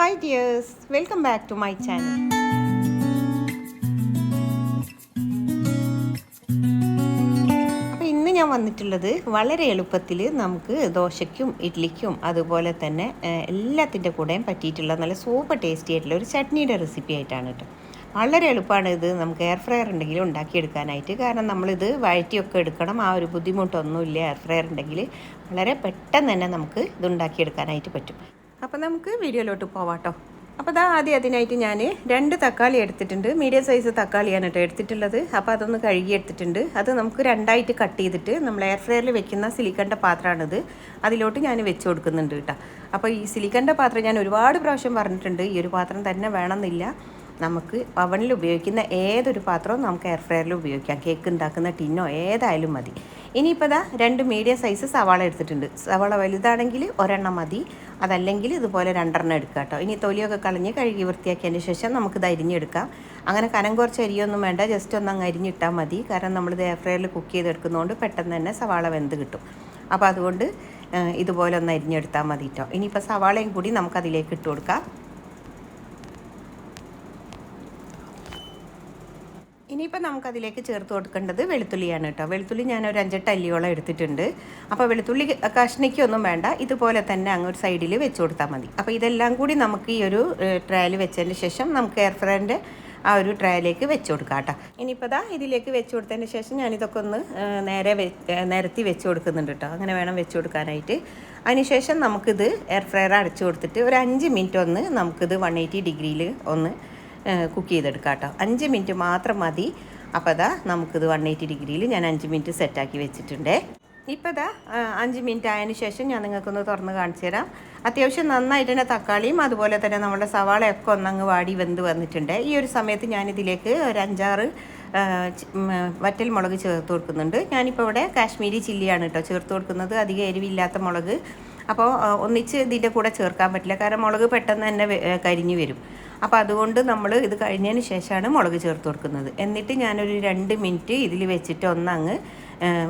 Hi dears welcome back to my channel അപ്പോൾ ഇന്ന് ഞാൻ വന്നിട്ടുള്ളത് വളരെ എളുപ്പത്തിൽ നമുക്ക് ദോശയ്ക്കും ഇഡ്ലിക്കും അതുപോലെ തന്നെ എല്ലാത്തിന്റെ കൂടെയും പറ്റിയിട്ടുള്ള നല്ല സൂപ്പർ ടേസ്റ്റി ആയിട്ടുള്ള ഒരു ചട്നിയുടെ റെസിപ്പി ആയിട്ടാണ് കേട്ടോ വളരെ എളുപ്പമാണ് ഇത് നമുക്ക് എയർ ഫ്രയർ ഉണ്ടെങ്കിൽ ഉണ്ടാക്കിയെടുക്കാനായിട്ട്. കാരണം നമ്മളിത് വഴറ്റിയൊക്കെ എടുക്കണം. ആ ഒരു ബുദ്ധിമുട്ടൊന്നുമില്ല. എയർ ഫ്രയർ ഉണ്ടെങ്കിൽ വളരെ പെട്ടെന്ന് തന്നെ നമുക്ക് ഇത് ഉണ്ടാക്കിയെടുക്കാനായിട്ട് പറ്റും. അപ്പോൾ നമുക്ക് വീഡിയോയിലോട്ട് പോവാട്ടോ. അപ്പോൾ അതാ ആദ്യം അതിനായിട്ട് ഞാൻ രണ്ട് തക്കാളി എടുത്തിട്ടുണ്ട്. മീഡിയം സൈസ് തക്കാളിയാണ് കേട്ടോ എടുത്തിട്ടുള്ളത്. അപ്പോൾ അതൊന്ന് കഴുകി എടുത്തിട്ടുണ്ട്. അത് നമുക്ക് രണ്ടായിട്ട് കട്ട് ചെയ്തിട്ട് നമ്മൾ എയർ ഫ്രയറിൽ വെക്കുന്ന സിലിക്കണ്ട പാത്രമാണിത്. അതിലോട്ട് ഞാൻ വെച്ച് കൊടുക്കുന്നുണ്ട് കേട്ടോ. അപ്പോൾ ഈ സിലിക്കണ്ട പാത്രം ഞാൻ ഒരുപാട് പ്രാവശ്യം പറഞ്ഞിട്ടുണ്ട്. ഈ ഒരു പാത്രം തന്നെ വേണമെന്നില്ല. നമുക്ക് അവണിൽ ഉപയോഗിക്കുന്ന ഏതൊരു പാത്രവും നമുക്ക് എയർ ഫ്രയറിൽ ഉപയോഗിക്കാം. കേക്ക് ഉണ്ടാക്കുന്ന ടിന്നോ ഏതായാലും മതി. ഇനിയിപ്പോൾ ദാ രണ്ട് മീഡിയം സൈസ് സവാള എടുത്തിട്ടുണ്ട്. സവാള വലുതാണെങ്കിൽ ഒരെണ്ണം മതി. അതല്ലെങ്കിൽ ഇതുപോലെ രണ്ടെണ്ണം എടുക്കുക കേട്ടോ. ഇനി തൊലിയൊക്കെ കളഞ്ഞ് കഴുകി വൃത്തിയാക്കിയതിന് ശേഷം നമുക്ക് നമുക്കിത് അരിഞ്ഞെടുക്കാം. അങ്ങനെ കനം കുറച്ച് അരിയൊന്നും വേണ്ട. ജസ്റ്റ് ഒന്ന് അങ്ങ് അരിഞ്ഞിട്ടാൽ മതി. കാരണം നമ്മളിത് എയർ ഫ്രയറിൽ കുക്ക് ചെയ്തെടുക്കുന്നതുകൊണ്ട് പെട്ടെന്ന് തന്നെ സവാള വെന്ത് കിട്ടും. അപ്പോൾ അതുകൊണ്ട് ഇതുപോലെ ഒന്ന് അരിഞ്ഞെടുത്താൽ മതി കേട്ടോ. ഇനിയിപ്പോൾ സവാളയും കൂടി നമുക്കതിലേക്ക് ഇട്ട് കൊടുക്കാം. ഇനിയിപ്പോൾ നമുക്കതിലേക്ക് ചേർത്ത് കൊടുക്കേണ്ടത് വെളുത്തുള്ളിയാണ് കേട്ടോ. വെളുത്തുള്ളി ഞാൻ ഒരു അഞ്ചെട്ട് അല്ലിയോളം എടുത്തിട്ടുണ്ട്. അപ്പോൾ വെളുത്തുള്ളി കഷ്ണിക്കൊന്നും വേണ്ട. ഇതുപോലെ തന്നെ അങ്ങ് ഒരു സൈഡിൽ വെച്ച് കൊടുത്താൽ മതി. അപ്പോൾ ഇതെല്ലാം കൂടി നമുക്ക് ഈ ഒരു ട്രയൽ വെച്ചതിന് ശേഷം നമുക്ക് എയർ ഫ്രയറിന്റെ ആ ഒരു ട്രയലേക്ക് വെച്ച് കൊടുക്കാം കേട്ടോ. ഇനിയിപ്പോൾ ദാ ഇതിലേക്ക് വെച്ച് കൊടുത്തതിന് ശേഷം ഞാനിതൊക്കെ ഒന്ന് നേരെ നിരത്തി വെച്ച് കൊടുക്കുന്നുണ്ട് കേട്ടോ. അങ്ങനെ വേണം വെച്ച് കൊടുക്കാനായിട്ട്. അതിനുശേഷം നമുക്കിത് എയർ ഫ്രയർ അടച്ചു കൊടുത്തിട്ട് ഒരു അഞ്ച് മിനിറ്റ് ഒന്ന് നമുക്കിത് വൺ എയ്റ്റി ഡിഗ്രിയിൽ ഒന്ന് കുക്ക് ചെയ്തെടുക്കാം കേട്ടോ. അഞ്ച് മിനിറ്റ് മാത്രം മതി. അപ്പോൾ അതാ നമുക്കിത് വൺ എയ്റ്റി ഡിഗ്രിയിൽ ഞാൻ അഞ്ച് മിനിറ്റ് സെറ്റാക്കി വെച്ചിട്ടുണ്ട്. ഇപ്പോൾ ഇതാ അഞ്ച് മിനിറ്റ് ആയതിനു ശേഷം ഞാൻ നിങ്ങൾക്കൊന്ന് തുറന്ന് കാണിച്ചു തരാം. അത്യാവശ്യം നന്നായിട്ട് തന്നെ തക്കാളിയും അതുപോലെ തന്നെ നമ്മുടെ സവാളയൊക്കെ ഒന്നങ്ങ് വാടി വെന്ത് വന്നിട്ടുണ്ട്. ഈ ഒരു സമയത്ത് ഞാനിതിലേക്ക് ഒരു അഞ്ചാറ് വറ്റൽ മുളക് ചേർത്ത് കൊടുക്കുന്നുണ്ട്. ഞാനിപ്പോൾ ഇവിടെ കാശ്മീരി ചില്ലിയാണ് കേട്ടോ ചേർത്ത് കൊടുക്കുന്നത്. അധികം എരിവില്ലാത്ത മുളക്. അപ്പോൾ ഒന്നിച്ച് ഇതിന്റെ കൂടെ ചേർക്കാൻ പറ്റില്ല. കാരണം മുളക് പെട്ടെന്ന് തന്നെ കരിഞ്ഞു വരും. അപ്പോൾ അതുകൊണ്ട് നമ്മൾ ഇത് കഴിഞ്ഞതിന് ശേഷമാണ് മുളക് ചേർത്ത് കൊടുക്കുന്നത്. എന്നിട്ട് ഞാനൊരു രണ്ട് മിനിറ്റ് ഇതിൽ വെച്ചിട്ട് ഒന്നങ്ങ്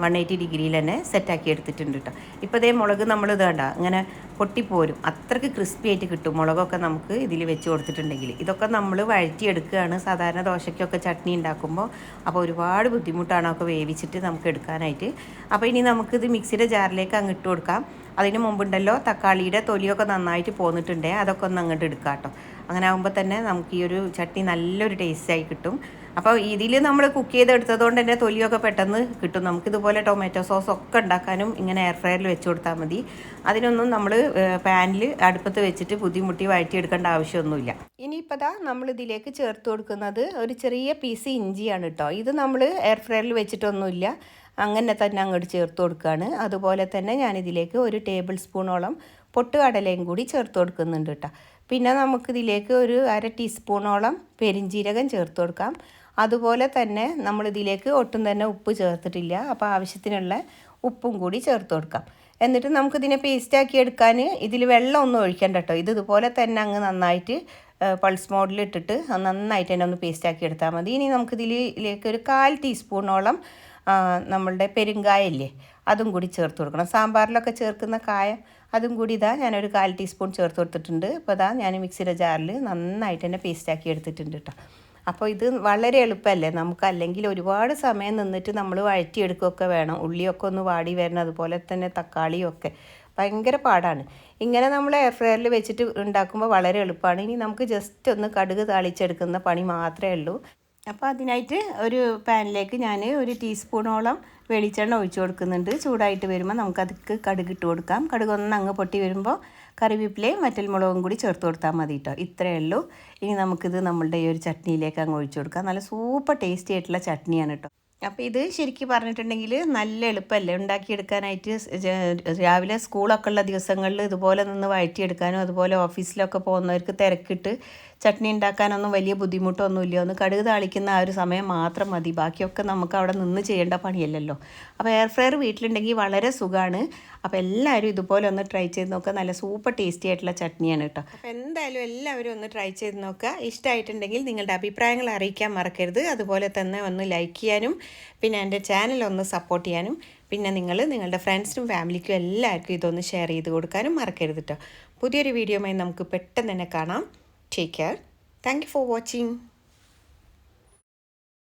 വൺ എയ്റ്റി ഡിഗ്രിയിൽ തന്നെ സെറ്റാക്കി എടുത്തിട്ടുണ്ട് കേട്ടോ ഇപ്പോൾ ഇതേ മുളക് നമ്മൾ ഇത് ഇതേണ്ട ഇങ്ങനെ പൊട്ടിപ്പോരും. അത്രയ്ക്ക് ക്രിസ്പി ആയിട്ട് കിട്ടും മുളകൊക്കെ നമുക്ക് ഇതിൽ വെച്ച് കൊടുത്തിട്ടുണ്ടെങ്കിൽ ഇതൊക്കെ നമ്മൾ വഴറ്റിയെടുക്കുകയാണ്. സാധാരണ ദോശയ്ക്കൊക്കെ ചട്നി ഉണ്ടാക്കുമ്പോൾ അപ്പോൾ ഒരുപാട് ബുദ്ധിമുട്ടാണ് ഒക്കെ വേവിച്ചിട്ട് നമുക്ക് എടുക്കാനായിട്ട്. അപ്പോൾ ഇനി നമുക്കിത് മിക്സിയുടെ ജാറിലേക്ക് അങ്ങ് ഇട്ട് കൊടുക്കാം. അതിന് മുമ്പുണ്ടല്ലോ തക്കാളിയുടെ തൊലിയൊക്കെ നന്നായിട്ട് പോന്നിട്ടുണ്ടേ. അതൊക്കെ ഒന്ന് അങ്ങോട്ട് എടുക്കാം കേട്ടോ അങ്ങനെ ആകുമ്പോൾ തന്നെ നമുക്ക് ഈ ഒരു ചട്ടി നല്ലൊരു ടേസ്റ്റായി കിട്ടും. അപ്പോൾ ഇതിൽ നമ്മൾ കുക്ക് ചെയ്തെടുത്തതുകൊണ്ട് തന്നെ തൊലിയൊക്കെ പെട്ടെന്ന് കിട്ടും. നമുക്ക് ഇതുപോലെ ടൊമാറ്റോ സോസ് ഒക്കെ ഉണ്ടാക്കാനും ഇങ്ങനെ എയർ ഫ്രയറിൽ വെച്ച് കൊടുത്താൽ മതി. അതിനൊന്നും നമ്മൾ പാനിൽ അടുപ്പത്ത് വെച്ചിട്ട് ബുദ്ധിമുട്ടി വഴറ്റിയെടുക്കേണ്ട ആവശ്യമൊന്നുമില്ല. ഇനിയിപ്പോൾ ദാ നമ്മൾ ഇതിലേക്ക് ചേർത്ത് കൊടുക്കുന്നത് ഒരു ചെറിയ പീസ് ഇഞ്ചിയാണ് കേട്ടോ ഇത് നമ്മൾ എയർ ഫ്രയറിൽ വെച്ചിട്ടൊന്നുമില്ല. അങ്ങനെ തന്നെ അങ്ങോട്ട് ചേർത്ത് കൊടുക്കുകയാണ് അതുപോലെ തന്നെ ഞാനിതിലേക്ക് ഒരു ടേബിൾ സ്പൂണോളം പൊട്ടുകടലയും കൂടി ചേർത്ത് കൊടുക്കുന്നുണ്ട് കേട്ടോ. പിന്നെ നമുക്കിതിലേക്ക് ഒരു അര ടീസ്പൂണോളം പെരിഞ്ജീരകം ചേർത്ത് കൊടുക്കാം. അതുപോലെ തന്നെ നമ്മളിതിലേക്ക് ഒട്ടും തന്നെ ഉപ്പ് ചേർത്തിട്ടില്ല. അപ്പോൾ ആവശ്യത്തിനുള്ള ഉപ്പും കൂടി ചേർത്ത് കൊടുക്കാം. എന്നിട്ട് നമുക്കിതിനെ പേസ്റ്റാക്കി എടുക്കാൻ ഇതിൽ വെള്ളം ഒന്നും ഒഴിക്കണ്ട കേട്ടോ. ഇത് ഇതുപോലെ തന്നെ അങ്ങ് നന്നായിട്ട് പൾസ് മോഡിൽ ഇട്ടിട്ട് നന്നായിട്ട് തന്നെ ഒന്ന് പേസ്റ്റാക്കി എടുത്താൽ മതി. ഇനി നമുക്കിതിലേക്ക് ഒരു കാൽ ടീസ്പൂണോളം നമ്മളുടെ പെരുങ്കായല്ലേ അതും കൂടി ചേർത്ത് കൊടുക്കണം. സാമ്പാറിലൊക്കെ ചേർക്കുന്ന കായ അതും കൂടി ഇതാ ഞാനൊരു കാൽ ടീസ്പൂൺ ചേർത്ത് കൊടുത്തിട്ടുണ്ട്. അപ്പോൾ ഇതാ ഞാൻ മിക്സിയുടെ ജാറിൽ നന്നായിട്ട് തന്നെ പേസ്റ്റാക്കി എടുത്തിട്ടുണ്ട് കേട്ടോ. അപ്പോൾ ഇത് വളരെ എളുപ്പമല്ലേ? നമുക്ക് അല്ലെങ്കിൽ ഒരുപാട് സമയം നിന്നിട്ട് നമ്മൾ വഴറ്റിയെടുക്കുകയൊക്കെ വേണം. ഉള്ളിയൊക്കെ ഒന്ന് വാടി വരണം. അതുപോലെ തന്നെ തക്കാളിയൊക്കെ ഭയങ്കര പാടാണ്. ഇങ്ങനെ നമ്മൾ എയർ ഫ്രയറിൽ വെച്ചിട്ട് ഉണ്ടാക്കുമ്പോൾ വളരെ എളുപ്പമാണ്. ഇനി നമുക്ക് ജസ്റ്റ് ഒന്ന് കടുക് താളിച്ചെടുക്കുന്ന പണി മാത്രമേ ഉള്ളൂ. അപ്പോൾ അതിനായിട്ട് ഒരു പാനിലേക്ക് ഞാൻ ഒരു ടീസ്പൂണോളം വെളിച്ചെണ്ണ ഒഴിച്ചു കൊടുക്കുന്നുണ്ട്. ചൂടായിട്ട് വരുമ്പോൾ നമുക്കതിക്ക് കടുക് ഇട്ട് കൊടുക്കാം. കടുക് ഒന്ന് അങ്ങ് പൊട്ടി വരുമ്പോൾ കറിവേപ്പിലയും മറ്റൽ മുളകും കൂടി ചേർത്ത് കൊടുത്താൽ മതി കേട്ടോ. ഇത്രയേ ഉള്ളൂ. ഇനി നമുക്കിത് നമ്മളുടെ ഈ ഒരു ചട്നിയിലേക്ക് അങ്ങ് ഒഴിച്ചു കൊടുക്കാം. നല്ല സൂപ്പർ ടേസ്റ്റി ആയിട്ടുള്ള ചട്നിയാണ് കേട്ടോ. അപ്പോൾ ഇത് ശരിക്കും പറഞ്ഞിട്ടുണ്ടെങ്കിൽ നല്ല എളുപ്പമല്ലേ ഉണ്ടാക്കിയെടുക്കാനായിട്ട്. രാവിലെ സ്കൂളൊക്കെ ഉള്ള ദിവസങ്ങളിൽ ഇതുപോലെ നിന്ന് വഴറ്റിയെടുക്കാനും അതുപോലെ ഓഫീസിലൊക്കെ പോകുന്നവർക്ക് തിരക്കിട്ട് ചട്നി ഉണ്ടാക്കാനൊന്നും വലിയ ബുദ്ധിമുട്ടൊന്നുമില്ല. ഒന്ന് കടുക് താളിക്കുന്ന ആ ഒരു സമയം മാത്രം മതി. ബാക്കിയൊക്കെ നമുക്ക് അവിടെ നിന്ന് ചെയ്യേണ്ട പണിയല്ലല്ലോ. അപ്പോൾ എയർ ഫ്രയർ വീട്ടിലുണ്ടെങ്കിൽ വളരെ സുഖമാണ് അപ്പോൾ എല്ലാവരും ഇതുപോലെ ഒന്ന് ട്രൈ ചെയ്ത് നോക്കുക നല്ല സൂപ്പർ ടേസ്റ്റി ആയിട്ടുള്ള ചട്നിയാണ് കേട്ടോ. അപ്പോൾ എന്തായാലും എല്ലാവരും ഒന്ന് ട്രൈ ചെയ്ത് നോക്കുക. ഇഷ്ടമായിട്ടുണ്ടെങ്കിൽ നിങ്ങളുടെ അഭിപ്രായങ്ങൾ അറിയിക്കാൻ മറക്കരുത്. അതുപോലെ തന്നെ ഒന്ന് ലൈക്ക് ചെയ്യാനും പിന്നെ എന്റെ ചാനൽ ഒന്ന് സപ്പോർട്ട് ചെയ്യാനും പിന്നെ നിങ്ങൾ നിങ്ങളുടെ ഫ്രണ്ട്സിനും ഫാമിലിക്കും എല്ലാവർക്കും ഇതൊന്ന് ഷെയർ ചെയ്ത് കൊടുക്കാനും മറക്കരുത് കേട്ടോ. പുതിയൊരു വീഡിയോയുമായി നമുക്ക് പെട്ടെന്ന് തന്നെ കാണാം. Take care. Thank you for watching.